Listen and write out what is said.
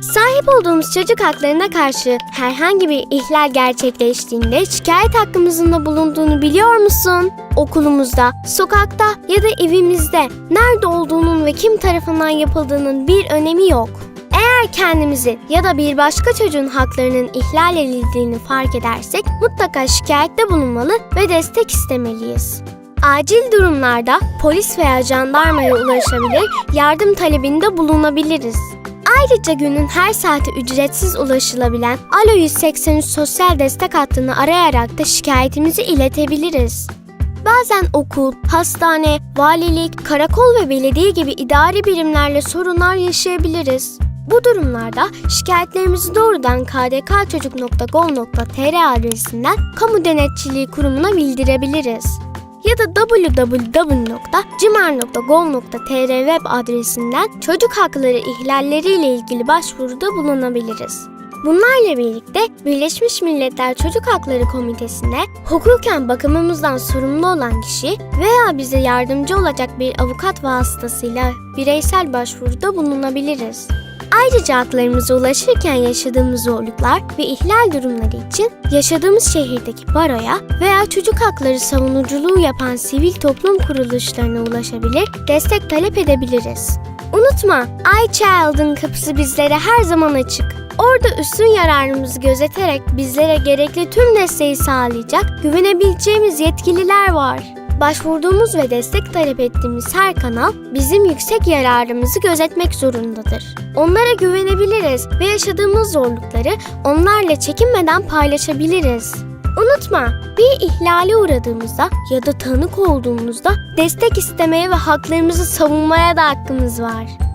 Sahip olduğumuz çocuk haklarına karşı herhangi bir ihlal gerçekleştiğinde şikayet hakkımızın da bulunduğunu biliyor musun? Okulumuzda, sokakta ya da evimizde nerede olduğunun ve kim tarafından yapıldığının bir önemi yok. Eğer kendimizi ya da bir başka çocuğun haklarının ihlal edildiğini fark edersek mutlaka şikayette bulunmalı ve destek istemeliyiz. Acil durumlarda polis veya jandarmaya ulaşabilir, yardım talebinde bulunabiliriz. Ayrıca günün her saati ücretsiz ulaşılabilen Alo 183 sosyal destek hattını arayarak da şikayetimizi iletebiliriz. Bazen okul, hastane, valilik, karakol ve belediye gibi idari birimlerle sorunlar yaşayabiliriz. Bu durumlarda şikayetlerimizi doğrudan kdkçocuk.gov.tr adresinden Kamu Denetçiliği Kurumu'na bildirebiliriz. Ya da www.cimar.gov.tr web adresinden çocuk hakları ihlalleriyle ilgili başvuruda bulunabiliriz. Bunlarla birlikte Birleşmiş Milletler Çocuk Hakları Komitesi'ne hukuken bakımımızdan sorumlu olan kişi veya bize yardımcı olacak bir avukat vasıtasıyla bireysel başvuruda bulunabiliriz. Ayrıca haklarımıza ulaşırken yaşadığımız zorluklar ve ihlal durumları için yaşadığımız şehirdeki baroya veya çocuk hakları savunuculuğu yapan sivil toplum kuruluşlarına ulaşabilir, destek talep edebiliriz. Unutma, iChild'ın kapısı bizlere her zaman açık. Orada üstün yararımızı gözeterek bizlere gerekli tüm desteği sağlayacak güvenebileceğimiz yetkililer var. Başvurduğumuz ve destek talep ettiğimiz her kanal bizim yüksek yararımızı gözetmek zorundadır. Onlara güvenebiliriz ve yaşadığımız zorlukları onlarla çekinmeden paylaşabiliriz. Unutma, bir ihlale uğradığımızda ya da tanık olduğumuzda destek istemeye ve haklarımızı savunmaya da hakkımız var.